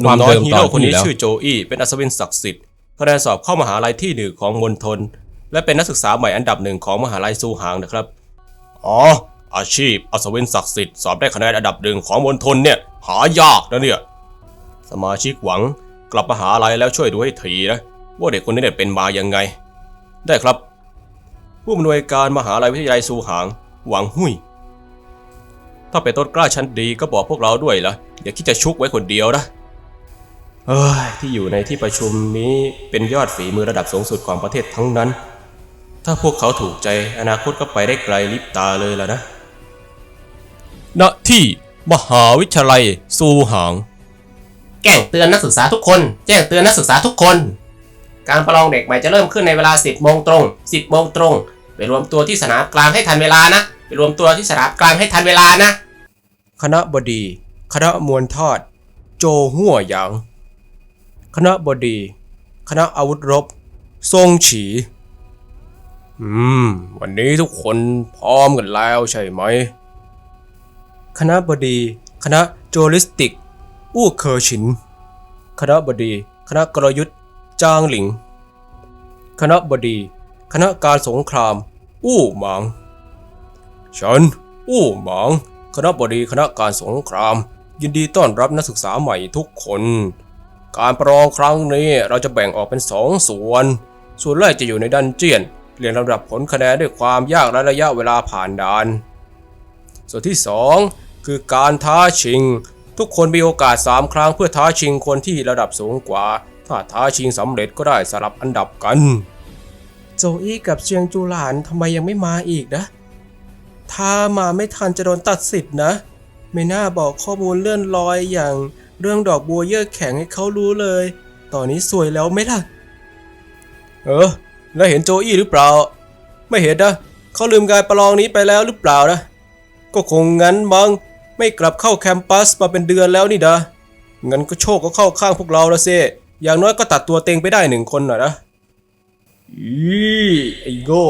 หนุ่มน้อยฮีโร่คนนี้แล้วชื่อโจอี้เป็นอัศวินศักดิ์สิทธิ์คะแนนสอบเข้ามหาลัยที่หนึ่งของมณฑลและเป็นนักศึกษาใหม่อันดับหนึ่งของมหาลัยซูหางนะครับ อ๋อ อาชีพอัศวินศักดิ์สิทธิ์สอบได้คะแนนอันดับหนึ่งของมณฑลเนี่ย หายากนะเนี่ย สมาชิกหวังกลับมหาลัยแล้วช่วยดูให้ทีนะว่าเด็กคนนี้เนี่ยเป็นมายังไง ได้ครับ ผู้อำนวยการมหาลัยวิทยาลัยซูหาง หวังหุยถ้าเป็นต้นกล้าชั้นดีก็บอกพวกเราด้วยละอย่าคิดจะชุกไว้คนเดียวนะ เอ้ยที่อยู่ในที่ประชุมนี้เป็นยอดฝีมือระดับสูงสุดของประเทศทั้งนั้น ถ้าพวกเขาถูกใจอนาคตก็ไปได้ไกลลิบตาเลยล่ะนะณที่มหาวิทยาลัยซูหางแจ้งเตือนนักศึกษาทุกคน แจ้งเตือนนักศึกษาทุกคน การประลองเด็กใหม่จะเริ่มขึ้นในเวลา 10โมงตรง 10โมงตรง ไปรวมตัวที่สนามกลางให้ทันเวลานะ ไปรวมตัวที่สนามกลางให้ทันเวลานะ คณะบดี คณะมวลทอด โจหัวหยาง คณะบดี คณะอาวุธรบ ทรงฉี อืม วันนี้ทุกคนพร้อมกันแล้วใช่ไหม คณะบดี คณะโจลิสติก อู้เคอฉิน คณะบดี คณะกลยุทธ์ จางหลิง คณะบดี คณะการสงคราม อู้หมาง ฉัน อู้หมาง คณะบดี คณะการสงคราม ยินดีต้อนรับนักศึกษาใหม่ทุกคน การประลองครั้งนี้เราจะแบ่งออกเป็นสองส่วน ส่วนแรกจะอยู่ในดันเจียนเรียงลำดับผลคะแนนด้วยความยากและระยะเวลาผ่านด่าน ส่วนที่สองคือการท้าชิง ทุกคนมีโอกาส 3 ครั้งเพื่อท้าชิงคนที่ระดับสูงกว่า ถ้าท้าชิงสำเร็จก็ได้สลับอันดับกัน โจอี้กับเชียงจูหลานทำไมยังไม่มาอีกนะ ถ้ามาไม่ทันจะโดนตัดสิทธิ์นะ ไม่น่าบอกข้อมูลเลื่อนลอยอย่าง เรื่องดอกบัวเยื่อแข็งให้เขารู้เลย ตอนนี้สวยแล้วไหมล่ะ เออ แล้วเห็นโจอี้หรือเปล่า ไม่เห็นนะเขาลืมการประลองนี้ไปแล้วหรือเปล่านะ ก็คงงั้นมั้งไม่กลับเข้าแคมปัสมาเป็นเดือนแล้วนี่ดะงั้นก็โชคก็เข้าข้างพวกเราละเซอย่างน้อยก็ตัดตัวเต็งไปได้หนึ่งคนหน่ะนะอีไอ้โง่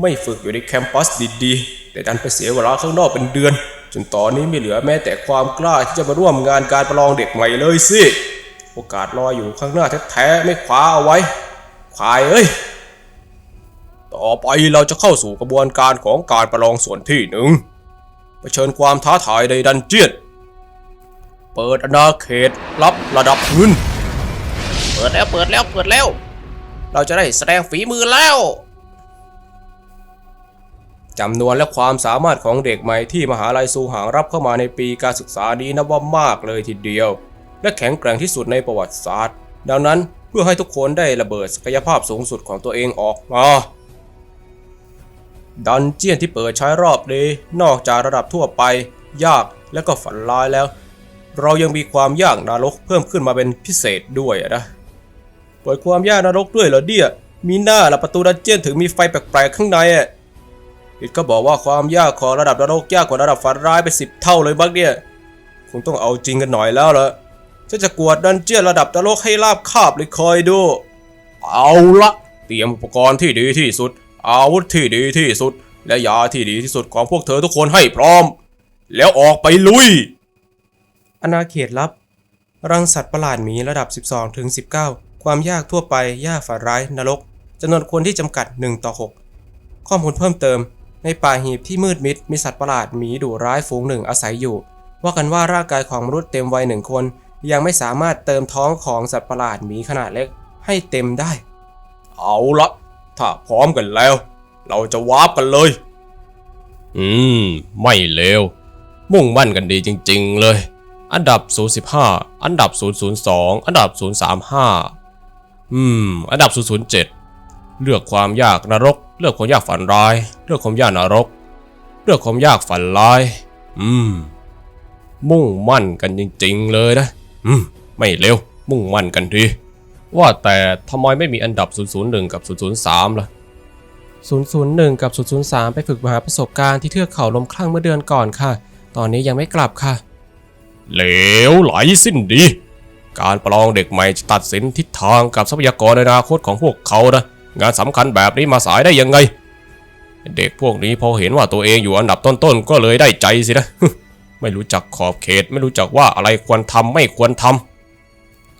ไม่ฝึกอยู่ในแคมปัสดีๆแต่ดันไปเสียเวลาข้างนอกเป็นเดือน จนตอนนี้ไม่เหลือแม้แต่ความกล้าที่จะมาร่วมงานการประลองเด็กใหม่เลยสิ โอกาสรออยู่ข้างหน้าแท้ๆไม่คว้าเอาไว้ควายเอ้ย ต่อไปเราจะเข้าสู่กระบวนการของการประลองส่วนที่หนึ่งเผชิญความท้าทายในดันเจียน เปิดอาณาเขตรับระดับพื้น เปิดแล้วเปิดแล้วเปิดแล้ว เราจะได้แสดงฝีมือแล้ว จำนวนและความสามารถของเด็กใหม่ที่มหาลัยซูหางรับเข้ามาในปีการศึกษานี้นับว่ามากเลยทีเดียว และแข็งแกร่งที่สุดในประวัติศาสตร์ ดังนั้นเพื่อให้ทุกคนได้ระเบิดศักยภาพสูงสุดของตัวเองออกมาดันเจียนที่เปิดใช้รอบนี้นอกจากระดับทั่วไป ยากและก็ฝันร้ายแล้ว เรายังมีความยากนรกเพิ่มขึ้นมาเป็นพิเศษด้วยนะเปิดความยากนรกด้วยเหรอเดียมีหน้าละประตูดันเจียนถึงมีไฟแปลกๆข้างในอะ อิดก็บอกว่าความยากของระดับนรกยากกว่าระดับฝันร้ายไปสิบเท่าเลยบักเนี่ยคงต้องเอาจริงกันหน่อยแล้วละฉันจะกวดดันเจียนระดับนรกให้ราบคาบเลยคอยดู เอาละเตรียมอุปกรณ์ที่ดีที่สุด อาวุธที่ดีที่สุด และยาที่ดีที่สุดของพวกเธอทุกคนให้พร้อม แล้วออกไปลุยอาณาเขตลับ รังสัตว์ประหลาดหมีระดับ 12ถึง19 ความยากทั่วไปยากฝันร้ายนรกจำนวนคนที่จำกัด 1 ต่อ 6 ข้อมูลเพิ่มเติม ในป่าหีบที่มืดมิดมีสัตว์ประหลาดหมีดุร้ายฝูงหนึ่งอาศัยอยู่ ว่ากันว่าร่างกายของมนุษย์เต็มวัยหนึ่งคน ยังไม่สามารถเติมท้องของสัตว์ประหลาดหมีขนาดเล็กให้เต็มได้ เอาละถ้าพร้อมกันแล้ว เราจะวาร์ปกันเลย อืม ไม่เลวมุ่งมั่นกันดีจริง ๆ เลย อันดับ 015 อันดับ 002 อันดับ 035 อืม อันดับ 007 เลือกความยากนรก เลือกความยากฝันร้าย เลือกความยากนรก เลือกความยากฝันร้าย อืม มุ่งมั่นกันจริงๆเลยนะ อืม ไม่เร็ว มุ่งมั่นกันที ว่าแต่ทำไมไม่มีอันดับ 001 กับ 003 ล่ะ 001 กับ 003 ไปฝึกมหาประสบการณ์ที่เทือกเขาลมคลั่งเมื่อเดือนก่อนค่ะ ตอนนี้ยังไม่กลับค่ะ เหลวไหลสิ้นดี การประลองเด็กใหม่จะตัดสินทิศทางกับทรัพยากรในอนาคตของพวกเขานะ งานสำคัญแบบนี้มาสายได้ยังไง เด็กพวกนี้พอเห็นว่าตัวเองอยู่อันดับต้นๆก็เลยได้ใจสินะ ไม่รู้จักขอบเขต ไม่รู้จักว่าอะไรควรทำไม่ควรท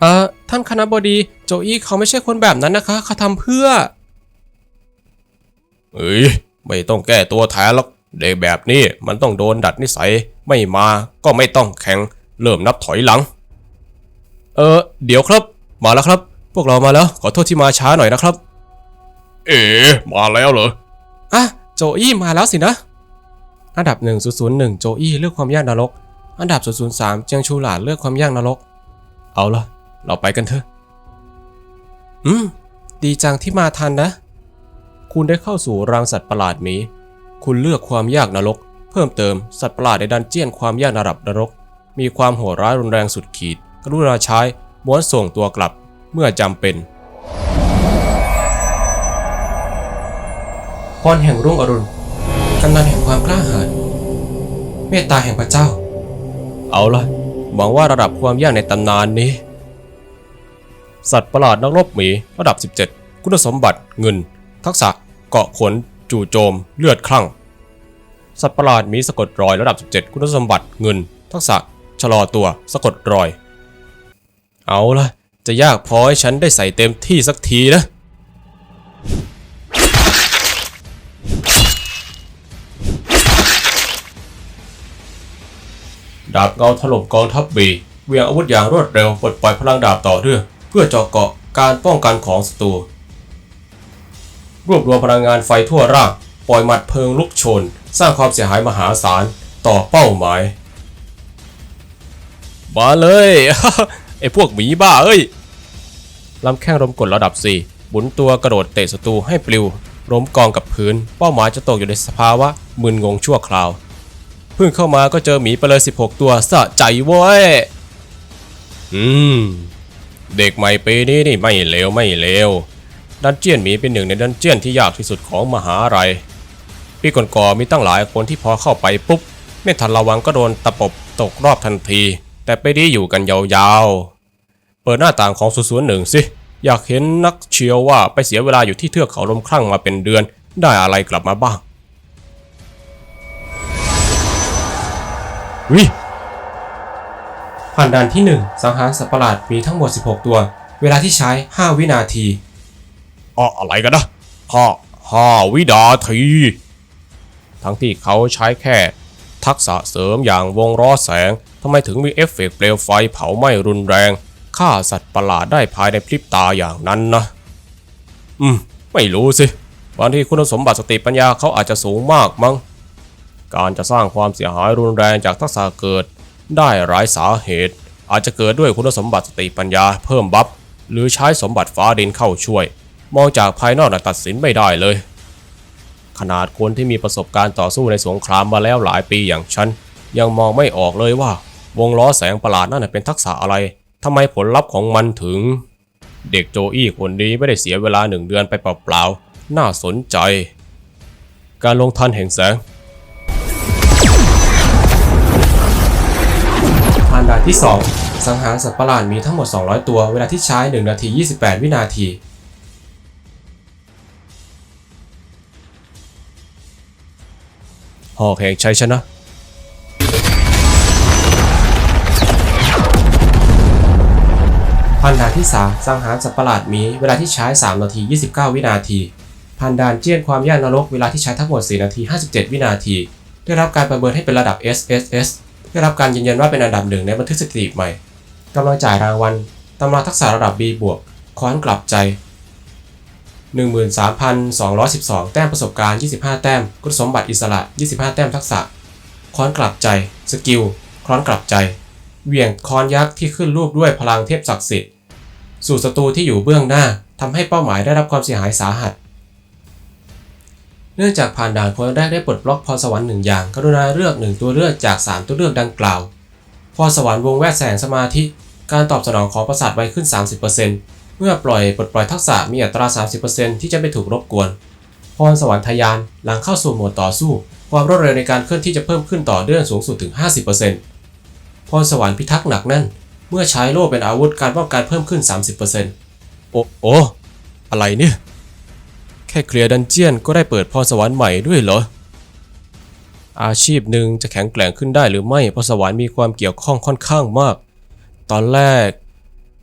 เอ่อท่านคณะบดีโจอี้เขาไม่ใช่คนแบบนั้นนะคะเขาทำเพื่อ เอ้ยไม่ต้องแก้ตัวแทนหรอกเด็กแบบนี้มันต้องโดนดัดนิสัยไม่มาก็ไม่ต้องแข่งเริ่มนับถอยหลัง เออเดี๋ยวครับ มาแล้วครับ พวกเรามาแล้วขอโทษที่มาช้าหน่อยนะครับ เอ๋มาแล้วเหรอ อะ โจอี้มาแล้วสินะ อันดับ 1001 โจอี้เลือกความยากนรก อันดับ 003 เจียงชูหลานเลือกความยากนรก เอาละเราไปกันเถอะ อืม ดีจังที่มาทันนะ คุณได้เข้าสู่รังสัตว์ประหลาดหมี คุณเลือกความยากนรก เพิ่มเติมสัตว์ประหลาดในดันเจียนความยากระดับนรก มีความโหดร้ายรุนแรงสุดขีด กรุณาใช้ม้วนส่งตัวกลับเมื่อจำเป็น พรแห่งรุ่งอรุณกำนันแห่งความกล้าหาญเมตตาแห่งพระเจ้า เอาละหวังว่าระดับความยากในตำนานนี้ สัตว์ประหลาดนักรบหมีระดับ 17 คุณสมบัติเงิน ทักษะ เกาะขน จู่โจม เลือดคลั่ง สัตว์ประหลาดมีสะกดรอยระดับ 17 คุณสมบัติเงิน ทักษะ ชะลอตัวสะกดรอย เอาละจะยากพอให้ฉันได้ใส่เต็มที่สักทีนะ ดาบเงาถล่มกองทัพบีเหวียงอาวุธอย่างรวดเร็วปลดปล่อยพลังดาบต่อเนื่องเพื่อเจาะเกาะการป้องกันของศัตรูรวบรวมพลังงานไฟทั่วร่างปล่อยหมัดเพลิงลุกชน สร้างความเสียหายมหาศาลต่อเป้าหมายมาเลยไอ้พวกหมีบ้าเอ้ยลำแข้งลมกดระดับ4บุนตัวกระโดดเตะศัตรูให้ปลิวล้มกองกับพื้น เป้าหมายจะตกอยู่ในสภาวะมึนงงชั่วคราว พิ่งเข้ามาก็เจอหมีไปเลย 16 ตัวสะใจเว้ย อืม เด็กใหม่ปีนี้นี่ไม่เลวไม่เลว ดันเจียนหมีเป็นหนึ่งในดันเจียนที่ยากที่สุดของมหาลัยปีก่อนๆมีตั้งหลายคนที่พอเข้าไปปุ๊บ ไม่ทันระวังก็โดนตะปบตกรอบทันที แต่ไปดีอยู่กันยาวๆ เปิดหน้าต่างของ001สิ อยากเห็นนักเชียวว่าไปเสียเวลาอยู่ที่เทือกเขาลมคลั่งมาเป็นเดือน ได้อะไรกลับมาบ้าง วิผ่านด่านที่ 1 สังหารสัตว์ประหลาดมีทั้งหมด 16 ตัว เวลาที่ใช้ 5 วินาทีอ๋ออะไรกันนะห้าห้าวินาที ทั้งที่เขาใช้แค่ ทักษะเสริมอย่างวงล้อแสงทำไมถึงมีเอฟเฟกต์เปลวไฟเผาไหม้รุนแรงฆ่าสัตว์ประหลาดได้ภายในพริบตาอย่างนั้นนะ อืม ไม่รู้สิบางทีคุณสมบัติสติปัญญาเขาอาจจะสูงมากมั้ง การจะสร้างความเสียหายรุนแรงจากทักษะเกิด ได้หลายสาเหตุ อาจจะเกิดด้วยคุณสมบัติสติปัญญาเพิ่มบัฟหรือใช้สมบัติฟ้าดินเข้าช่วย มองจากภายนอกตัดสินไม่ได้เลย ขนาดคนที่มีประสบการณ์ต่อสู้ในสงครามมาแล้วหลายปีอย่างฉัน ยังมองไม่ออกเลยว่า วงล้อแสงประหลาดนั่นเป็นทักษะอะไรทำไมผลลัพธ์ของมันถึง เด็กโจอี้คนนี้ไม่ได้เสียเวลาหนึ่งเดือนไปเปล่าๆน่าสนใจ การลงทันแห่งแสง ผ่านด่านที่ 2 สังหารสัตว์ประหลาดมีทั้งหมด 200 ตัว เวลาที่ใช้ 1 นาที 28 วินาที หอกแห่งชัยชนะผ่านดานที่ 3 สังหารสัตว์ประหลาดมี เวลาที่ใช้ 3 นาที 29 วินาทีผ่านด่านเจียนความยากนรก เวลาที่ใช้ทั้งหมด 4 นาที 57 วินาที ได้รับการประเมินให้เป็นระดับ SSS ได้รับการยืนยันว่าเป็นอันดับหนึ่งในบันทึกสถิติใหม่กำลังจ่ายรางวัลตำราทักษะระดับ B บวกค้อนกลับใจ 13,212 แต้มประสบการณ์ 25 แต้ม คุณสมบัติอิสระ 25 แต้มทักษะ ค้อนกลับใจ สกิล ค้อนกลับใจ เหวี่ยงค้อนยักษ์ที่ขึ้นรูปด้วยพลังเทพศักดิ์สิทธิ์ สู่ศัตรูที่อยู่เบื้องหน้าทำให้เป้าหมายได้รับความเสียหายสาหัส นื่องจากผ่านด่านคนแรกได้ปลดบล็อกพรสวรรค์หนึ่งอย่าง กรุณาเลือกหนึ่งตัวเลือกจาก 3 ตัวเลือกดังกล่าว พรสวรรค์วงแวดแสงสมาธิ การตอบสนองของประสาทไวขึ้น 30%เมื่อปล่อยปลดปล่อยทักษะมีอัตรา 30%ที่จะไม่ถูกรบกวน พรสวรรค์ทยานหลังเข้าสู่โหมดต่อสู้ ความรวดเร็วในการเคลื่อนที่จะเพิ่มขึ้นต่อเนื่องสูงสุดถึง 50%พรสวรรค์พิทักษ์หนักแน่น เมื่อใช้โล่เป็นอาวุธการป้องกันเพิ่มขึ้น 30%โอ้โออะไรเนี่ย ค่เคลียร์ดันเจียนก็ได้เปิดพรสวรรค์ใหม่ด้วยเหรอ อาชีพหนึ่งจะแข็งแกร่งขึ้นได้หรือไม่พรสวรรค์มีความเกี่ยวข้องค่อนข้างมาก ตอนแรก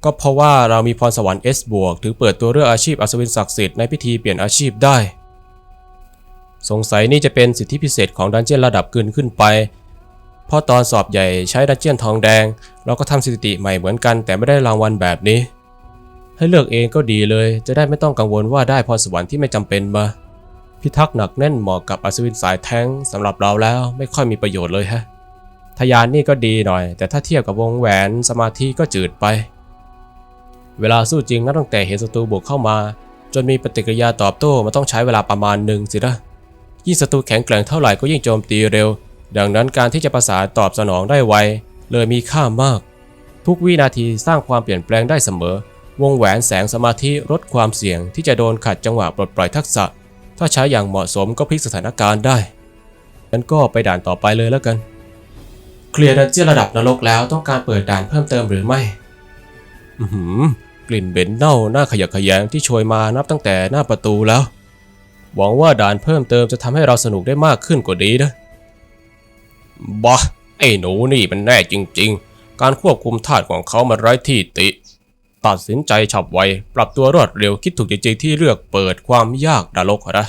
ก็เพราะว่าเรามีพรสวรรค์ S บวกถึงเปิดตัวเรื่องอาชีพอัศวินศักดิ์สิทธิ์ในพิธีเปลี่ยนอาชีพได้ สงสัยนี่จะเป็นสิทธิพิเศษของดันเจียนระดับเกินขึ้นไปเพราะตอนสอบใหญ่ใช้ดันเจียนทองแดง เราก็ทำสถิติใหม่เหมือนกันแต่ไม่ได้รางวัลแบบนี้ ให้เลือกเองก็ดีเลย จะได้ไม่ต้องกังวลว่าได้พรสวรรค์ที่ไม่จำเป็นมาพิทักษ์หนักแน่นเหมาะกับอัศวินสายแท้งสำหรับเราแล้วไม่ค่อยมีประโยชน์เลยฮะทยานนี่ก็ดีหน่อย แต่ถ้าเทียบกับวงแหวนสมาธิก็จืดไป เวลาสู้จริงนับตั้งแต่เห็นศัตรูบุกเข้ามา จนมีปฏิกิริยาตอบโต้มันต้องใช้เวลาประมาณหนึ่งสินะยิ่งศัตรูแข็งแกร่งเท่าไหร่ก็ยิ่งโจมตีเร็ว ดังนั้นการที่จะประสานตอบสนองได้ไวเลยมีค่ามาก ทุกวินาทีสร้างความเปลี่ยนแปลงได้เสมอ วงแหวนแสงสมาธิลดความเสี่ยงที่จะโดนขัดจังหวะปลดปล่อยทักษะ ถ้าใช้อย่างเหมาะสมก็พลิกสถานการณ์ได้งั้นก็ไปด่านต่อไปเลยแล้วกัน เคลียร์ดันเจี้ยนระดับนรกแล้วต้องการเปิดด่านเพิ่มเติมหรือไม่ อือหือกลิ่นเหม็นเน่าหน้าขยะแขยงที่โชยมานับตั้งแต่หน้าประตูแล้ว หวังว่าด่านเพิ่มเติมจะทำให้เราสนุกได้มากขึ้นกว่านี้นะบ้าไอ้หนูนี่มันแน่จริง ๆ การควบคุมธาตุของเขามันไร้ที่ติ ตัดสินใจฉับไว ปรับตัวรวดเร็วคิดถูกจริงๆที่เลือกเปิดความยากดารกนะ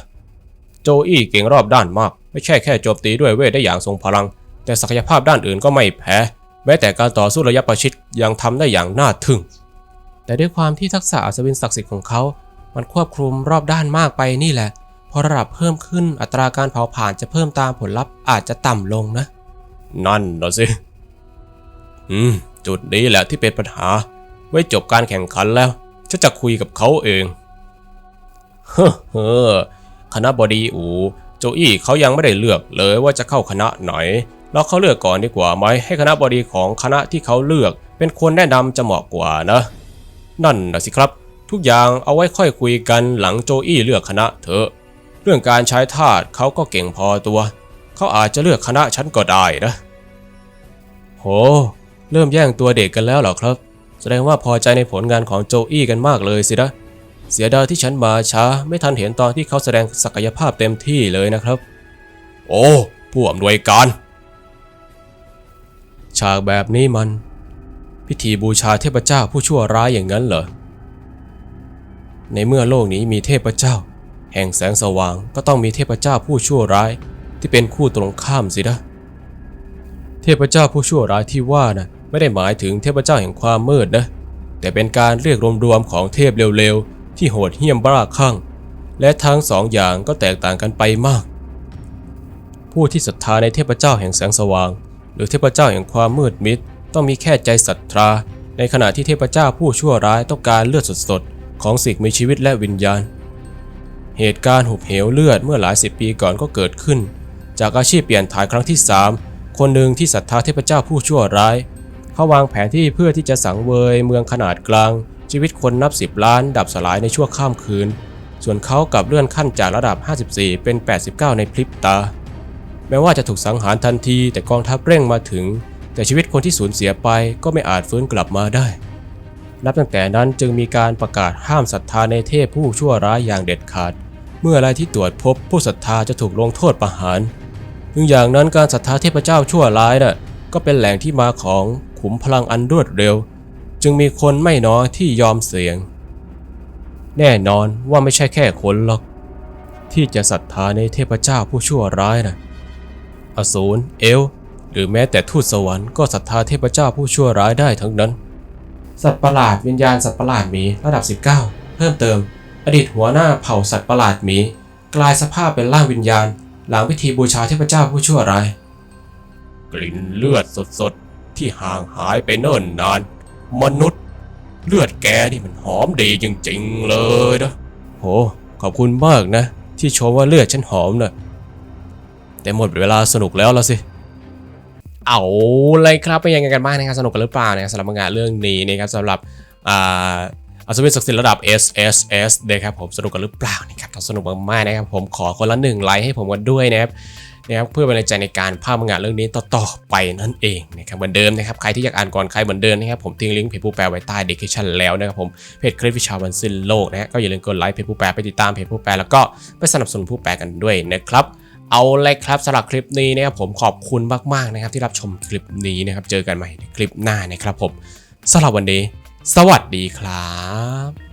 โจอี้เก่งรอบด้านมาก ไม่ใช่แค่โจมตีด้วยเวทได้อย่างทรงพลัง แต่ศักยภาพด้านอื่นก็ไม่แพ้ แม้แต่การต่อสู้ระยะประชิดยังทำได้อย่างน่าทึ่ง แต่ด้วยความที่ทักษะอัศวินศักดิ์สิทธิ์ของเขา มันควบคลุมรอบด้านมากไปนี่แหละ พอระดับเพิ่มขึ้นอัตราการเผาผลาญจะเพิ่มตามผลลัพธ์อาจจะต่ำลงนะ นั่นนะสิ อืม จุดนี้แหละที่เป็นปัญหา ไว้จบการแข่งขันแล้วฉันจะคุยกับเขาเอง เฮ้อเฮ้อคณะบดีอูโจอี้เขายังไม่ได้เลือกเลยว่าจะเข้าคณะไหนเราเขาเลือกก่อนดีกว่าไหมให้คณะบดีของคณะที่เขาเลือกเป็นคนแนะนำจะเหมาะกว่านะ นั่นนะสิครับ ทุกอย่างเอาไว้ค่อยคุยกันหลังโจอี้เลือกคณะเถอะ เรื่องการใช้ทาสเขาก็เก่งพอตัว เขาอาจจะเลือกคณะฉันก็ได้นะ โห เริ่มแย่งตัวเด็กกันแล้วเหรอครับ แสดงว่าพอใจในผลงานของโจอี้กันมากเลยสินะ เสียดายที่ฉันมาช้าไม่ทันเห็นตอนที่เขาแสดงศักยภาพเต็มที่เลยนะครับ โอ้ผู้อำนวยการ ฉากแบบนี้มัน พิธีบูชาเทพเจ้าผู้ชั่วร้ายอย่างนั้นเหรอ ในเมื่อโลกนี้มีเทพเจ้า แห่งแสงสว่างก็ต้องมีเทพเจ้าผู้ชั่วร้ายที่เป็นคู่ตรงข้ามสินะเทพเจ้าผู้ชั่วร้ายที่ว่านะ ไม่ได้หมายถึงเทพเจ้าแห่งความมืดนะ แต่เป็นการเรียกรวมๆของเทพเร็วๆ ที่โหดเหี้ยมบ้าคลั่ง และทั้งสองอย่างก็แตกต่างกันไปมาก ผู้ที่ศรัทธาในเทพเจ้าแห่งแสงสว่าง หรือเทพเจ้าแห่งความมืดมิด ต้องมีแค่ใจศรัทธา ในขณะที่เทพเจ้าผู้ชั่วร้ายต้องการเลือดสดๆ ของสิ่งมีชีวิตและวิญญาณ เหตุการณ์หุบเหวเลือดเมื่อหลายสิบปีก่อนก็เกิดขึ้น จากอาชีพเปลี่ยนถ่ายครั้งที่ 3 คนหนึ่งที่ศรัทธาเทพเจ้าผู้ชั่วร้าย เขาวางแผนที่เพื่อที่จะสังเวยเมืองขนาดกลาง ชีวิตคนนับ 10 ล้านดับสลายในชั่วข้ามคืน ส่วนเขากลับเลื่อนขั้นจากระดับ 54 เป็น 89 ในพริบตา แม้ว่าจะถูกสังหารทันทีแต่กองทัพเร่งมาถึง แต่ชีวิตคนที่สูญเสียไปก็ไม่อาจฟื้นกลับมาได้ นับตั้งแต่นั้นจึงมีการประกาศห้ามศรัทธาในเทพผู้ชั่วร้ายอย่างเด็ดขาด เมื่ออะไรที่ตรวจพบผู้ศรัทธาจะถูกลงโทษประหารถึงอย่างนั้นการศรัทธาเทพเจ้าชั่วร้ายน่ะก็เป็นแหล่งที่มาของ ขุมพลังอันรวดเร็ว จึงมีคนไม่น้อยที่ยอมเสี่ยง แน่นอนว่าไม่ใช่แค่คนหรอก ที่จะศรัทธาในเทพเจ้าผู้ชั่วร้ายนะอสูรเอล หรือแม้แต่ทูตสวรรค์ก็ศรัทธาเทพเจ้าผู้ชั่วร้ายได้ทั้งนั้น สัตว์ประหลาดวิญญาณสัตว์ประหลาดหมีระดับ 19 เพิ่มเติม อดีตหัวหน้าเผ่าสัตว์ประหลาดหมีกลายสภาพเป็นร่างวิญญาณ หลังพิธีบูชาเทพเจ้าผู้ชั่วร้าย กลิ่นเลือดสดๆ ที่ห่างหายไปเนิ่นนาน มนุษย์ เลือดแกนี่มันหอมดีจริงๆเลยนะโห ขอบคุณมากนะ ที่ชมว่าเลือดฉันหอมนะแต่หมดเวลาสนุกแล้วละสิเอาเลยครับเป็นยังไงกันบ้างนะครับสนุกกันหรือเปล่านะครับสำหรับงานเรื่องนี้นะครับสำหรับอ่าอัศวินศักดิ์สิทธิ์ระดับ S S S นะครับผมสนุกกันหรือเปล่านะครับถ้าสนุกมากๆนะครับผมขอคนละหนึ่งไลค์ให้ผมกันด้วยนะครับ นะครับเพื่อเป็นแรงใจในการภาพงานเรื่องนี้ต่อๆไปนั่นเองนะครับเหมือนเดิมนะครับใครที่อยากอ่านก่อนใครเหมือนเดิมนะครับผมทิ้งลิงก์เพจผู้แปลไว้ใต้ดีคริปชั่นแล้วนะครับผมเพจคลิปวิชาวันสิ้นโลกนะฮะก็อย่าลืมกดไลค์เพจผู้แปลไปติดตามเพจผู้แปลแล้วก็ไปสนับสนุนผู้แปลกันด้วยนะครับเอาเลยครับสำหรับคลิปนี้นะครับผมขอบคุณมากๆนะครับที่รับชมคลิปนี้นะครับเจอกันใหม่ในคลิปหน้านะครับผมสำหรับวันนี้ สวัสดีครับ